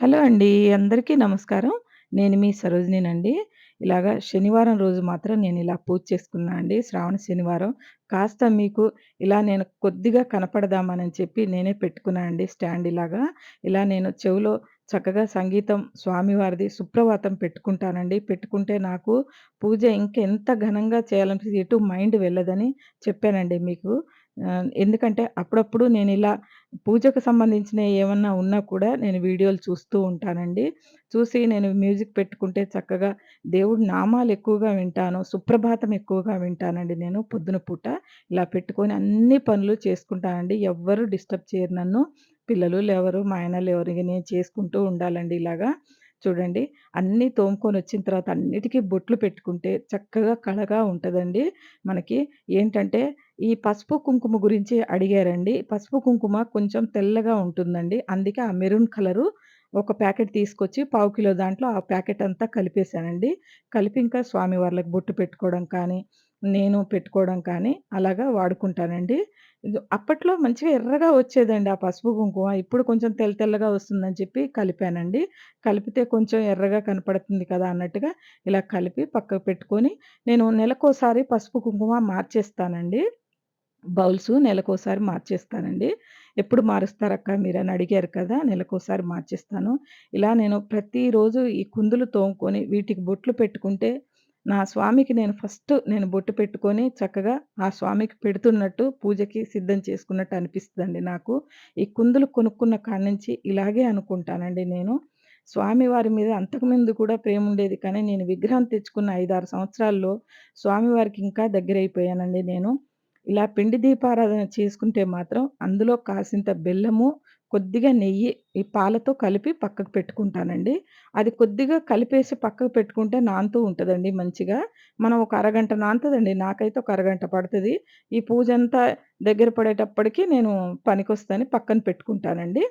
Hello అండి. అందరికీ నమస్కారం. నేను మీ సరోజినినండి. ఇలాగా శనివారం రోజు మాత్రం నేను ఇలా పూజ చేసుకున్నా అండి. శ్రావణ శనివారం. కాస్త మీకు ఇలా నేను కొద్దిగా కనపడదామనని చెప్పి నేనే పెట్టుకున్నా అండి స్టాండ్ ఇలాగా. ఇలా నేను చెవులో చక్కగా సంగీతం స్వామివారిది సుప్రభాతం పెట్టుకుంటానండి. పెట్టుకుంటే నాకు పూజ ఇంకెంత ఘనంగా చేయాలనిపిస్తుంది ఎటు మైండ్ వెళ్ళదని చెప్పానండి మీకు. ఆహ్, ఎందుకంటే అప్పుడప్పుడు నేనిలా పూజకు సంబంధించినయి ఏమన్నా ఉన్నా కూడా నేను వీడియోలు చూస్తూ ఉంటానండి. చూసి నేను మ్యూజిక్ పెట్టుకుంటే చక్కగా దేవుడి నామాలు ఎక్కువగా వింటాను. సుప్రభాతం ఎక్కువగా వింటానండి నేను పొద్దున పూట. ఇలా పెట్టుకొని అన్ని పనులు చేసుకుంటానండి. ఎవ్వరు డిస్టర్బ్ చేయరు నన్ను. పిల్లలు లేవరు, మా ఆయన లేవరు. ఇగ నేను చేసుకుంటూ ఉండాలండి ఇలాగా. చూడండి అన్నీ తోముకొనొచ్చిన తర్వాత అన్నిటికి బొట్లు పెట్టుకుంటే చక్కగా కళగా ఉంటదండి. మనకి ఏంటంటే ఈ పసుపు, కుంకుమ గురించి అడిగారండి. పసుపు, కుంకుమ కొంచెం తెల్లగా ఉంటుందండి. అందుకే ఆ మెరూన్ కలరు ఒక ప్యాకెట్ తీసుకొచ్చి పావు కిలో దాంట్లో ఆ ప్యాకెట్ అంతా కలిపేసానండి. కలిపి ఇంకా స్వామి స్వామివార్లకు బొట్టు పెట్టుకోవడం కానీ, నేను పెట్టుకోవడం కానీ అలాగా వాడుకుంటానండి. అప్పట్లో మంచిగా ఎర్రగా వచ్చేదండి ఆ పసుపు, కుంకుమ. ఇప్పుడు కొంచెం తెల్ల తెల్లగా వస్తుందని చెప్పి కలిపానండి. కలిపితే కొంచెం ఎర్రగా కనపడుతుంది కదా అన్నట్టుగా ఇలా కలిపి పక్కకు పెట్టుకొని నేను నెలకోసారి పసుపు, కుంకుమ మార్చేస్తానండి. బౌల్స్ నెలకోసారి మార్చేస్తానండి. ఎప్పుడు మారుస్తారక్క మీరని అడిగారు కదా! నెలకోసారి మార్చేస్తాను. ఇలా నేను ప్రతిరోజు ఈ కుందులు తోముకొని వీటికి బొట్లు పెట్టుకుంటే, నా స్వామికి నేను ఫస్ట్ నేను బొట్టు పెట్టుకొని చక్కగా ఆ స్వామికి పెడుతున్నట్టు పూజకి సిద్ధం చేసుకున్నట్టు అనిపిస్తుందండి నాకు. ఈ కుందులు కొనుక్కున్న కాడ్నుంచి ఇలాగే అనుకుంటానండి నేను. స్వామివారి మీద అంతకుముందు కూడా ప్రేమ ఉండేది కానీ నేను విగ్రహం తెచ్చుకున్న 5, 6 సంవత్సరాల్లో స్వామివారికి ఇంకా దగ్గరైపోయానండి నేను. ఇలా పిండి దీపారాధన చేసుకుంటే మాత్రం అందులో కాసింత బెల్లము, కొద్దిగా నెయ్యి ఈ పాలతో కలిపి పక్కకు పెట్టుకుంటానండి. అది కొద్దిగా కలిపేసి పక్కకు పెట్టుకుంటే నానుతూ ఉంటుందండి మంచిగా. మనం ఒక అరగంట నానుతదండి. నాకైతే ఒక అరగంట పడుతుంది ఈ పూజ అంతా దగ్గర పడేటప్పటికి నేను పనికొస్తాని పక్కన పెట్టుకుంటానండి.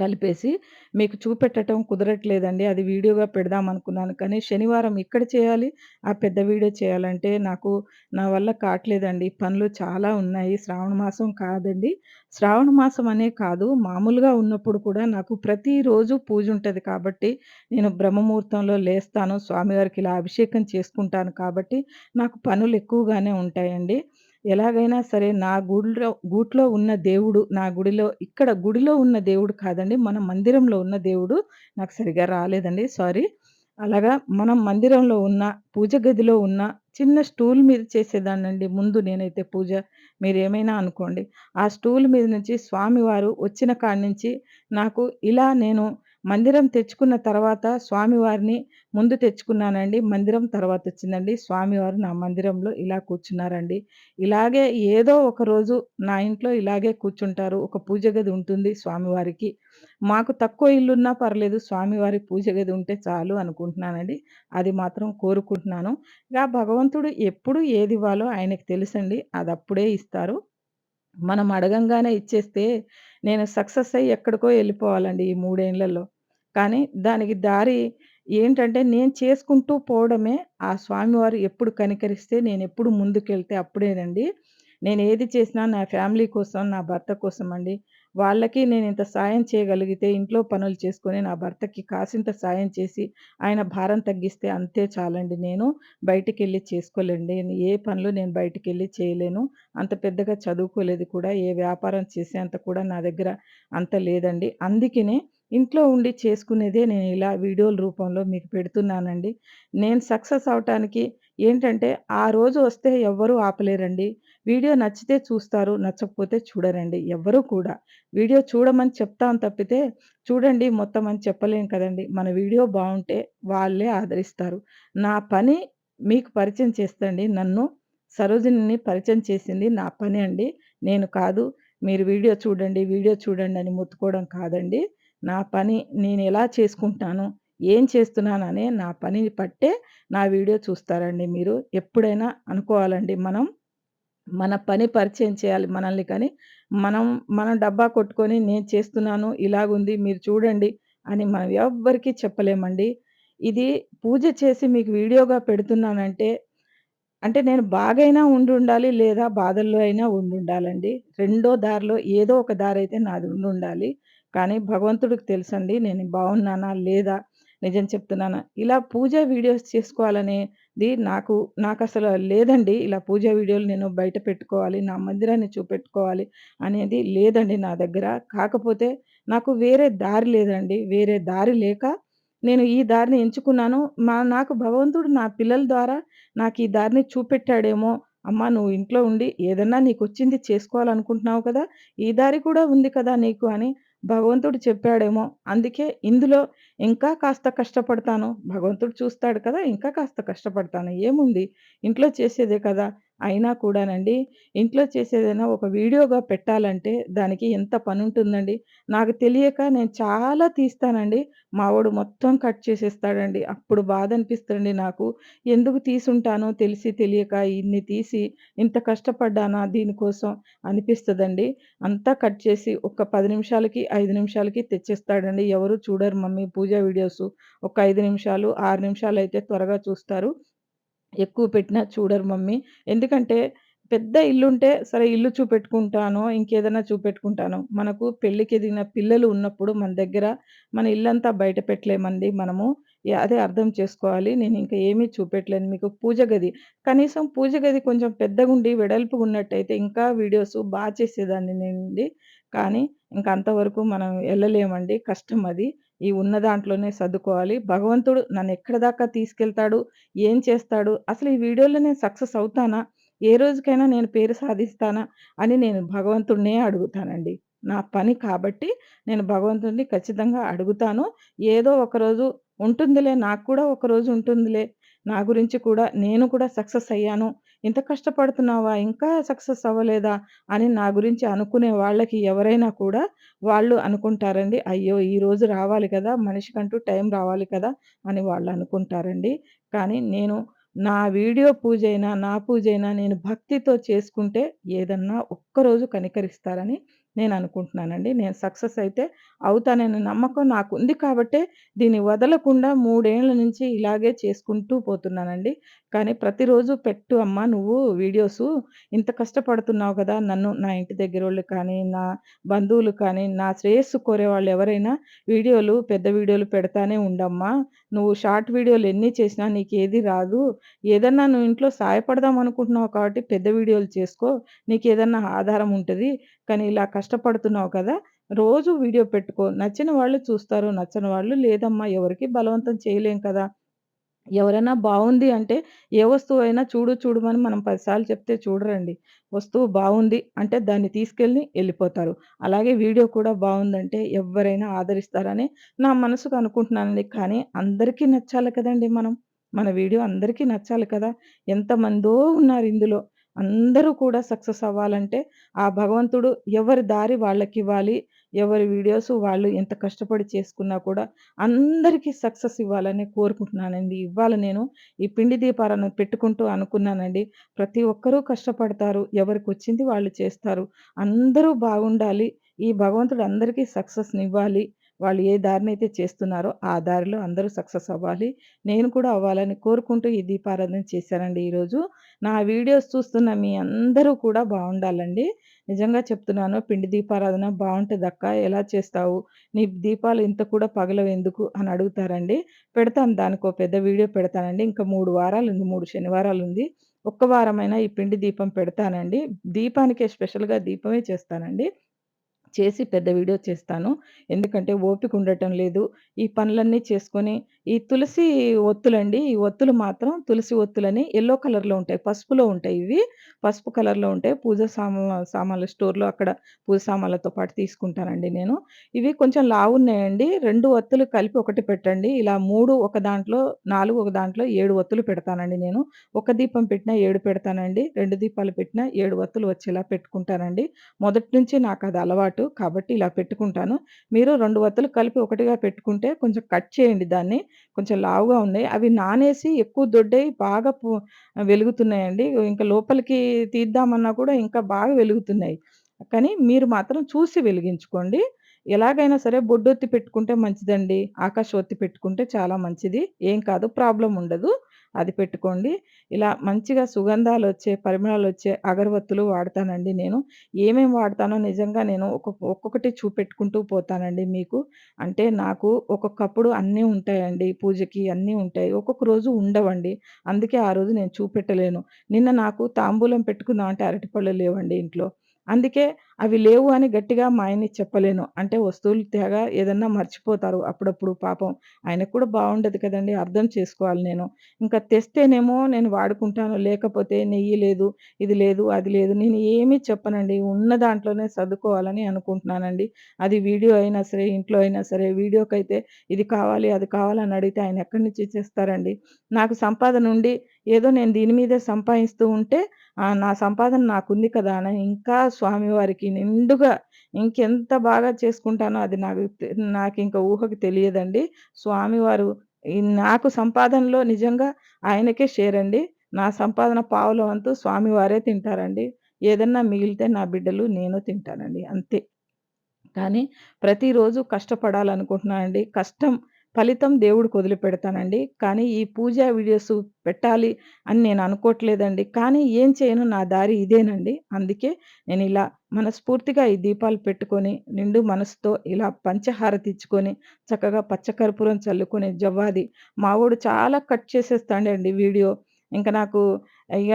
కలిపేసి మీకు చూపెట్టటం కుదరట్లేదండి. అది వీడియోగా పెడదాం అనుకున్నాను కానీ శనివారం ఇక్కడ చేయాలి. ఆ పెద్ద వీడియో చేయాలంటే నాకు నా వల్ల కావట్లేదండి పనులు చాలా ఉన్నాయి. శ్రావణ మాసం కాదండి. శ్రావణ మాసం అనే కాదు. మామూలుగా ఉన్నప్పుడు కూడా నాకు ప్రతిరోజు పూజ ఉంటుంది కాబట్టి, నేను బ్రహ్మముహూర్తంలో లేస్తాను. స్వామివారికి ఇలా అభిషేకం చేసుకుంటాను కాబట్టి, నాకు పనులు ఎక్కువగానే ఉంటాయండి. ఎలాగైనా సరే నా గుడిలో గూట్లో ఉన్న దేవుడు, నా గుడిలో ఇక్కడ గుడిలో ఉన్న దేవుడు కాదండి. మన మందిరంలో ఉన్న దేవుడు నాకు సరిగ్గా రాలేదండి. సారీ. అలాగా మనం మందిరంలో ఉన్న, పూజ గదిలో ఉన్న చిన్న స్టూల్ మీద చేసేదానండి ముందు నేనైతే పూజ. మీరేమైనా అనుకోండి. ఆ స్టూల్ మీద నుంచి స్వామివారు వచ్చిన కాడ్నుంచి నాకు ఇలా నేను మందిరం తెచ్చుకున్న తర్వాత స్వామివారిని ముందు తెచ్చుకున్నానండి. మందిరం తర్వాత వచ్చిందండి స్వామివారు నా మందిరంలో ఇలా కూర్చున్నారండి. ఇలాగే ఏదో ఒక రోజు నా ఇంట్లో ఇలాగే కూర్చుంటారు. ఒక పూజ గది ఉంటుంది స్వామివారికి. మాకు తక్కువ ఇల్లున్నా పర్లేదు స్వామివారి పూజ గది ఉంటే చాలు అనుకుంటున్నానండి. అది మాత్రం కోరుకుంటున్నాను. ఇక భగవంతుడు ఎప్పుడు ఏది ఇవ్వాలో ఆయనకి తెలుసండి. అది అప్పుడే ఇస్తారు. మనం అడగంగానే ఇచ్చేస్తే నేను సక్సెస్ అయ్యి ఎక్కడికో వెళ్ళిపోవాలండి ఈ మూడేళ్ళలో కానీ దానికి దారి ఏంటంటే నేను చేసుకుంటూ పోవడమే ఆ స్వామివారు ఎప్పుడు కనికరిస్తే నేనెప్పుడు ముందుకెళ్తే అప్పుడేనండి. నేనేది చేసినా నా ఫ్యామిలీ కోసం, నా భర్త కోసమండి. వాళ్ళకి నేనింత సాయం చేయగలిగితే ఇంట్లో పనులు చేసుకొని నా భర్తకి కాసింత సాయం చేసి ఆయన భారం తగ్గిస్తే అంతే చాలండి నేను. బయటికెళ్ళి చేసుకోలేండి ఏ పనులు నేను బయటికెళ్ళి చేయలేను. అంత పెద్దగా చదువుకోలేదు కూడా. ఏ వ్యాపారం చేసేంత కూడా నా దగ్గర అంత లేదండి. అందుకనే ఇంట్లో ఉండి చేసుకునేదే నేను ఇలా వీడియోల రూపంలో మీకు పెడుతున్నానండి. నేను సక్సెస్ అవ్వటానికి ఏంటంటే ఆ రోజు వస్తే ఎవ్వరూ ఆపలేరండి. వీడియో నచ్చితే చూస్తారు. నచ్చకపోతే చూడరండి. ఎవ్వరు కూడా. వీడియో చూడమని చెప్తాం తప్పితే చూడండి మొత్తం అని చెప్పలేం కదండి మన వీడియో బాగుంటే వాళ్ళే ఆదరిస్తారు. నా పని మీకు పరిచయం చేస్తండి. నన్ను సరోజినిని పరిచయం చేసింది నా పని అండి. నేను కాదు. మీరు వీడియో చూడండి, వీడియో చూడండి అని మొత్తుకోవడం కాదండి. నా పని నేను ఎలా చేసుకుంటున్నాను, ఏం చేస్తున్నాననే నా పనిని పట్టే నా వీడియో చూస్తారండి మీరు. ఎప్పుడైనా అనుకోవాలండి మనం. మన పని పరిచయం చేయాలి మనల్ని కానీ, మనం మనం డబ్బా కొట్టుకొని నేను చేస్తున్నాను, ఇలాగుంది మీరు చూడండి అని మనం ఎవ్వరికీ చెప్పలేమండి. ఇది పూజ చేసి మీకు వీడియోగా పెడుతున్నానంటే, అంటే నేను బాగైనా ఉండుండాలి, లేదా బాధల్లో అయినా ఉండుండాలండి. రెండో దారిలో ఏదో ఒక దారైతే నాది ఉండుండాలి. కానీ భగవంతుడికి తెలుసండి నేను బాగున్నానా? లేదా? నిజం చెప్తున్నానా? ఇలా పూజ వీడియోస్ చేసుకోవాలనేది నాకు నాకు అసలు లేదండి. ఇలా పూజ వీడియోలు నేను బయట పెట్టుకోవాలి, నా మందిరాన్ని చూపెట్టుకోవాలి అనేది లేదండి నా దగ్గర. కాకపోతే నాకు వేరే దారి లేదండి. వేరే దారి లేక నేను ఈ దారిని ఎంచుకున్నాను. మా నాకు భగవంతుడు నా పిల్లల ద్వారా నాకు ఈ దారిని చూపెట్టాడేమో! అమ్మా నువ్వు ఇంట్లో ఉండి ఏదన్నా నీకొచ్చింది చేసుకోవాలనుకుంటున్నావు కదా! ఈ దారి కూడా ఉంది కదా నీకు అని భగవంతుడు చెప్పాడేమో! అందుకే ఇందులో ఇంకా కాస్త కష్టపడతాను. భగవంతుడు చూస్తాడు కదా! ఇంకా కాస్త కష్టపడతాను. ఏముంది ఇంట్లో చేసేదే కదా! అయినా కూడానండి ఇంట్లో చేసేదైనా ఒక వీడియోగా పెట్టాలంటే దానికి ఎంత పని ఉంటుందండి నాకు తెలియక నేను చాలా తీస్తానండి. మావాడు మొత్తం కట్ చేసేస్తాడండి. అప్పుడు బాధ అనిపిస్తుంది నాకు. ఎందుకు తీసుంటానో తెలిసి తెలియక ఇన్ని తీసి ఇంత కష్టపడ్డానా దీనికోసం అనిపిస్తుందండి అంతా కట్ చేసి ఒక పది నిమిషాలకి, ఐదు నిమిషాలకి తెచ్చేస్తాడండి. ఎవరు చూడరు మమ్మీ పూజ వీడియోస్ ఒక ఐదు నిమిషాలు, ఆరు నిమిషాలు అయితే త్వరగా చూస్తారు. ఎక్కువ పెట్టినా చూడరు మమ్మీ. ఎందుకంటే పెద్ద ఇల్లుంటే సరే ఇల్లు చూపెట్టుకుంటానో, ఇంకేదైనా చూపెట్టుకుంటాను. మనకు పెళ్ళికి ఎదిగిన పిల్లలు ఉన్నప్పుడు మన దగ్గర మన ఇల్లంతా బయట పెట్టలేమండి మనము. అదే అర్థం చేసుకోవాలి. నేను ఇంకా ఏమీ చూపెట్టలేను మీకు. పూజ గది కనీసం పూజ గది కొంచెం పెద్దగుండి, వెడల్పుగున్నట్టయితే ఇంకా వీడియోస్ బాగా చేసేదాన్ని నేనండి. కానీ ఇంకా అంతవరకు మనం వెళ్ళలేమండి కష్టం అది. ఈ ఉన్న దాంట్లోనే సర్దుకోవాలి. భగవంతుడు నన్ను ఎక్కడ దాకా తీసుకెళ్తాడు, ఏం చేస్తాడు, అసలు ఈ వీడియోలో నేను సక్సెస్ అవుతానా? ఏ రోజుకైనా నేను పేరు సాధిస్తానా? అని నేను భగవంతుడినే అడుగుతానండి. నా పని కాబట్టి నేను భగవంతుడిని ఖచ్చితంగా అడుగుతాను. ఏదో ఒకరోజు ఉంటుందిలే నాకు కూడా ఒకరోజు ఉంటుందిలే. నా గురించి కూడా నేను కూడా సక్సెస్ అయ్యాను. ఇంత కష్టపడుతున్నావా? ఇంకా సక్సెస్ అవ్వలేదా? అని నా గురించి అనుకునే వాళ్ళకి ఎవరైనా కూడా వాళ్ళు అనుకుంటారండి. అయ్యో! ఈ రోజు రావాలి కదా! మనిషికంటూ టైం రావాలి కదా! అని వాళ్ళు అనుకుంటారండి. కానీ నేను నా వీడియో పూజ అయినా నా పూజ అయినా నేను భక్తితో చేసుకుంటే ఏదన్నా ఒక్కరోజు కనికరిస్తారని నేను అనుకుంటున్నానండి నేను సక్సెస్ అయితే అవుతాననే నమ్మకం నాకు ఉంది కాబట్టే దీన్ని వదలకుండా మూడేళ్ళ నుంచి ఇలాగే చేసుకుంటూ పోతున్నానండి. కానీ ప్రతిరోజు పెట్టు అమ్మా నువ్వు వీడియోస్ ఇంత కష్టపడుతున్నావు కదా! నన్ను నా ఇంటి దగ్గర వాళ్ళు కానీ, నా బంధువులు కానీ, నా శ్రేయస్సు కోరే వాళ్ళు ఎవరైనా వీడియోలు పెద్ద వీడియోలు పెడతానే ఉండమ్మా. నువ్వు షార్ట్ వీడియోలు ఎన్ని చేసినా నీకు ఏది రాదు. ఏదన్నా నువ్వు ఇంట్లో సాయపడదాం అనుకుంటున్నావు కాబట్టి పెద్ద వీడియోలు చేసుకో. నీకు ఏదన్నా ఆధారం ఉంటుంది కానీ ఇలా కష్టపడుతున్నావు కదా! రోజు వీడియో పెట్టుకో. నచ్చిన వాళ్ళు చూస్తారు. నచ్చని వాళ్ళు లేదమ్మా ఎవరికీ బలవంతం చేయలేం కదా! ఎవరైనా బాగుంది అంటే ఏ వస్తువు అయినా చూడు చూడమని మనం 10 సార్లు చెప్తే చూడరండి. వస్తువు బాగుంది అంటే దాన్ని తీసుకెళ్ళి వెళ్ళిపోతారు అలాగే వీడియో కూడా బాగుందంటే ఎవరైనా ఆదరిస్తారని నా మనసుకు అనుకుంటున్నానండి. కానీ అందరికీ నచ్చాలి కదండీ మనం. మన వీడియో అందరికీ నచ్చాలి కదా! ఎంతమందో ఉన్నారు ఇందులో. అందరూ కూడా సక్సెస్ అవ్వాలంటే ఆ భగవంతుడు ఎవరి దారి వాళ్ళకి ఇవ్వాలి ఎవరి వీడియోస్ వాళ్ళు ఎంత కష్టపడి చేసుకున్నా కూడా అందరికీ సక్సెస్ ఇవ్వాలని కోరుకుంటున్నానండి. ఇవ్వాలి నేను ఈ పిండి దీపాలను పెట్టుకుంటూ అనుకున్నానండి. ప్రతి ఒక్కరూ కష్టపడతారు. ఎవరికి వచ్చింది వాళ్ళు చేస్తారు. అందరూ బాగుండాలి. ఈ భగవంతుడు అందరికీ సక్సెస్‌నివ్వాలి. వాళ్ళు ఏ దారినైతే చేస్తున్నారో ఆ దారిలో అందరూ సక్సెస్ అవ్వాలి. నేను కూడా అవ్వాలని కోరుకుంటూ ఈ దీపారాధన చేశానండి ఈరోజు. నా వీడియోస్ చూస్తున్న మీ అందరూ కూడా బాగుండాలండి నిజంగా చెప్తున్నాను పిండి దీపారాధన బావుంటదక్కా ఎలా చేస్తావు? నీ దీపాలు ఇంత కూడా పగలవెందుకు అని అడుగుతారండి. పెడతాను దానికో పెద్ద వీడియో పెడతానండి. ఇంకా 3 వారాలుంది. 3 శనివారాలుంది. ఒక్క వారమైనా ఈ పిండి దీపం పెడతానండి. దీపానికే స్పెషల్‌గా దీపమే చేస్తానండి. చేసి పెద్ద వీడియో చేస్తాను. ఎందుకంటే ఓపిక ఉండటం లేదు. ఈ పనులన్నీ చేసుకొని ఈ తులసి ఒత్తులండి. ఈ ఒత్తులు మాత్రం తులసి ఒత్తులని ఎల్లో కలర్‌లో ఉంటాయి. పసుపులో ఉంటాయి ఇవి. పసుపు కలర్‌లో ఉంటాయి. పూజ సామా సామాన్ల స్టోర్‌లో అక్కడ పూజ సామాన్లతో పాటు తీసుకుంటానండి నేను. ఇవి కొంచెం లావున్నాయండి. రెండు ఒత్తులు కలిపి ఒకటి పెట్టండి. ఇలా మూడు ఒక దాంట్లో, నాలుగు ఒక దాంట్లో ఏడు ఒత్తులు పెడతానండి నేను. ఒక దీపం పెట్టినా ఏడు పెడతానండి. రెండు దీపాలు పెట్టినా ఏడు ఒత్తులు వచ్చేలా పెట్టుకుంటానండి. మొదటి నుంచి నాకు అది అలవాటు. కాబట్టి ఇలా పెట్టుకుంటాను. మీరు రెండు వత్తులు కలిపి ఒకటిగా పెట్టుకుంటే కొంచెం కట్ చేయండి దాన్ని. కొంచెం లావుగా ఉన్నాయి. అవి నానేసి ఎక్కువ దొడ్డయి బాగా వెలుగుతున్నాయండి. ఇంకా లోపలికి తీద్దామన్నా కూడా ఇంకా బాగా వెలుగుతున్నాయి. కానీ మీరు మాత్రం చూసి వెలిగించుకోండి. ఎలాగైనా సరే బొడ్డొత్తి పెట్టుకుంటే మంచిదండి. ఆకాశ ఒత్తి పెట్టుకుంటే చాలా మంచిది. ఏం కాదు ప్రాబ్లం ఉండదు. అది పెట్టుకోండి. ఇలా మంచిగా సుగంధాలు వచ్చే పరిమళాలు వచ్చే అగరబత్తులు వాడతానండి నేను. ఏమేమి వాడతానో నిజంగా నేను ఒక్కొక్క ఒక్కొక్కటి చూపెట్టుకుంటూ పోతానండి మీకు. అంటే నాకు ఒక్కొక్కప్పుడు అన్నీ ఉంటాయండి. పూజకి అన్నీ ఉంటాయి. ఒక్కొక్క రోజు ఉండవండి. అందుకే ఆ రోజు నేను చూపెట్టలేను. నిన్న నాకు తాంబూలం పెట్టుకుందాం అంటే అరటిపళ్ళు లేవండి ఇంట్లో. అందుకే అవి లేవు అని గట్టిగా మా ఆయన్ని చెప్పలేను. అంటే వస్తువులు తేగా ఏదన్నా మర్చిపోతారు అప్పుడప్పుడు పాపం. ఆయనకు కూడా బాగుండదు కదండి అర్థం చేసుకోవాలి నేను. ఇంకా తెస్తేనేమో నేను వాడుకుంటాను. లేకపోతే నెయ్యి లేదు, ఇది లేదు, అది లేదు. నేను ఏమీ చెప్పనండి. ఉన్న దాంట్లోనే సర్దుకోవాలని అనుకుంటున్నానండి. అది వీడియో అయినా సరే, ఇంట్లో అయినా సరే వీడియోకైతే ఇది కావాలి, అది కావాలని అడిగితే ఆయన ఎక్కడి నుంచి చేస్తారండి నాకు సంపాదన ఉండి ఏదో నేను దీని మీదే సంపాదిస్తూ ఉంటే నా సంపాదన నాకుంది కదా! అని ఇంకా స్వామివారికి నిండుగా ఇంకెంత బాగా చేసుకుంటానో అది నాకు నాకు ఇంకా ఊహకు తెలియదండి. స్వామివారు నాకు సంపాదనలో నిజంగా ఆయనకే షేర్ అండి. నా సంపాదన పావుల వంతు స్వామివారే తింటారండి. ఏదన్నా మిగిలితే నా బిడ్డలు, నేను తింటానండి అంతే. కానీ ప్రతిరోజు కష్టపడాలనుకుంటున్నానండి. కష్టం ఫలితం దేవుడికి వదిలిపెడతానండి. కానీ ఈ పూజా వీడియోస్ పెట్టాలి అని నేను అనుకోవట్లేదండి. కానీ ఏం చేయను నా దారి ఇదేనండి. అందుకే నేను ఇలా మనస్ఫూర్తిగా ఈ దీపాలు పెట్టుకొని, నిండు మనసుతో ఇలా పంచహారతి ఇచ్చుకొని, చక్కగా పచ్చకర్పూరం చల్లుకొని జవ్వాది మావోడు చాలా కట్ చేసేస్తాడండి వీడియో. ఇంకా నాకు ఇక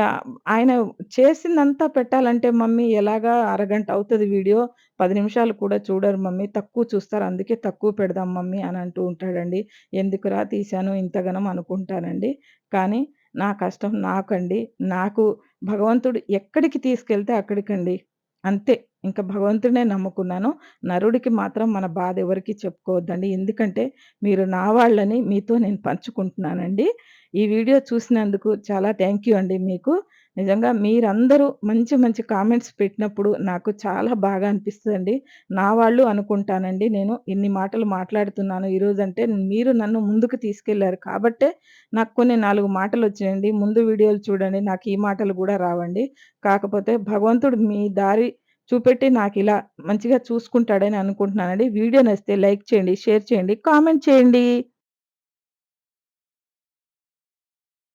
ఆయన చేసిందంతా పెట్టాలంటే మమ్మీ ఎలాగా అరగంట అవుతుంది వీడియో. పది నిమిషాలు కూడా చూడరు మమ్మీ. తక్కువ చూస్తారు. అందుకే తక్కువ పెడదాం మమ్మీ అని అంటూ ఉంటాడండి. ఎందుకురా తీశాను ఇంతగనం అనుకుంటానండి. కానీ నా కష్టం నాకండి. నాకు భగవంతుడు ఎక్కడికి తీసుకెళ్తే అక్కడికండి. అంతే. ఇంక భగవంతుడినే నమ్ముకున్నాను. నరుడికి మాత్రం మన బాధ ఎవరికి చెప్పుకోవద్దండి. ఎందుకంటే మీరు నా వాళ్ళని మీతో నేను పంచుకుంటున్నానండి. ఈ వీడియో చూసినందుకు చాలా థ్యాంక్ యూ అండి మీకు. నిజంగా మీరందరూ మంచి మంచి కామెంట్స్ పెట్టినప్పుడు నాకు చాలా బాగా అనిపిస్తుందండి నా వాళ్ళు అనుకుంటానండి నేను. ఇన్ని మాటలు మాట్లాడుతున్నాను ఈరోజు అంటే మీరు నన్ను ముందుకు తీసుకెళ్ళారు కాబట్టే నాకు కొన్ని 4 మాటలొచ్చాయండి. ముందు వీడియోలు చూడండి నాకు ఈ మాటలు కూడా రావండి. కాకపోతే భగవంతుడు మీ దారి చూపెట్టి నాకు ఇలా మంచిగా చూసుకుంటాడని అనుకుంటున్నానండి. వీడియో నచ్చితే లైక్ చేయండి, షేర్ చేయండి, కామెంట్ చేయండి.